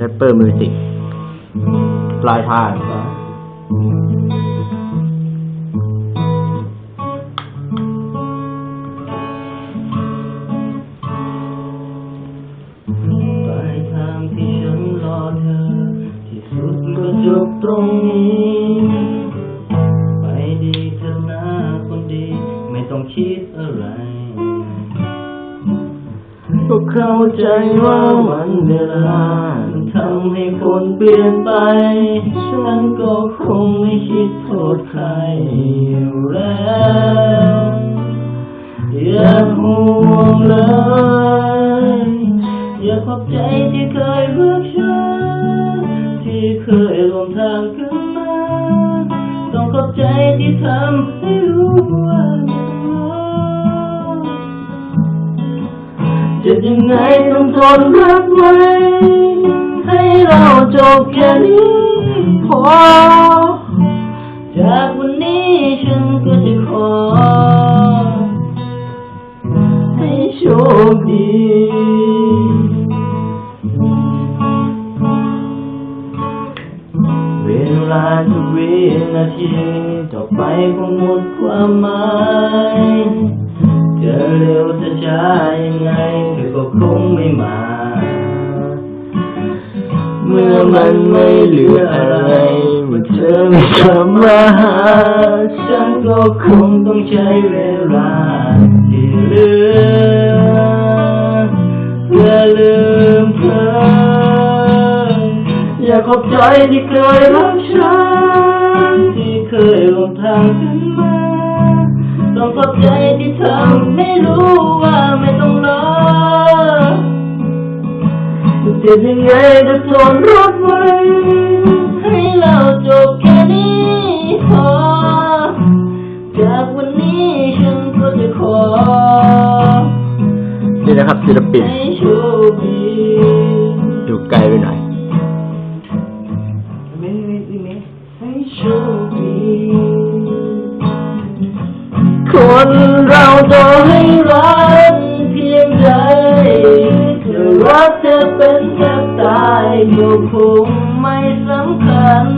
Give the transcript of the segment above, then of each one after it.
แรปเปอร์มิวสิกปลายทางปลายทางที่ฉันรอเธอ ที่สุดก็จบตรงนี้ ไปดีเถอะนะคนดี ไม่ต้องคิดอะไรก็เข้าใจว่าวันเวลามันทำให้คนเปลี่ยนไป ฉันก็คงไม่คิดโทษใครอยู่แล้วอย่าห่วงเลย อย่าขอบใจที่เคยรักฉัน ที่เคยร่วมทางกันมาต้องขอบใจที่ทำให้รู้ว่าจะยังไงต้องทนรักไว้ ให้เราจบแค่นี้พอ จากวันนี้ฉันก็จะขอ ให้โชคดีเวลาทุกวินาทีต่อไปคงหมดความหมายจะเร็วจะช้ายังไงเธอก็คงไม่มา มื่อมันไม่เหลืออะไรเมื่อเธอไม่กลับมาหาฉันก็คงต้องใช้เวลาที่เหลือเพื่อลืมเธออยากขอบใจที่เคยรักฉันที่เคยร่วมทางกันมาต้องขอบใจที่ทำให้รู้ว่าไม่ต้องรอ จะยังไงจะทนรอดไว้ให้เราจบแค่นี้พอ จากวันนี้ฉันก็จะขอนี่นะครับศิลปินให้โชคดีอยู่ไกลไปหน่อยไม่ไม่ไม่ให้โชคดีคนเราจะใเธอเป็นแค่ตายก็คงไม่สำคัญ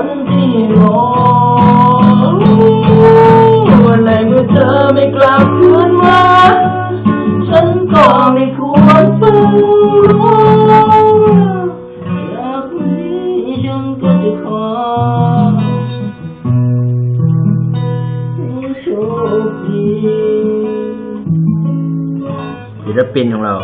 คนที่รอวันไหนเมื่อเธอไม่กลับคืนมา ฉันก็ไม่ควรเฝ้ารอจากนี้ฉันก็จะขอโชคดีศิลปินของเรา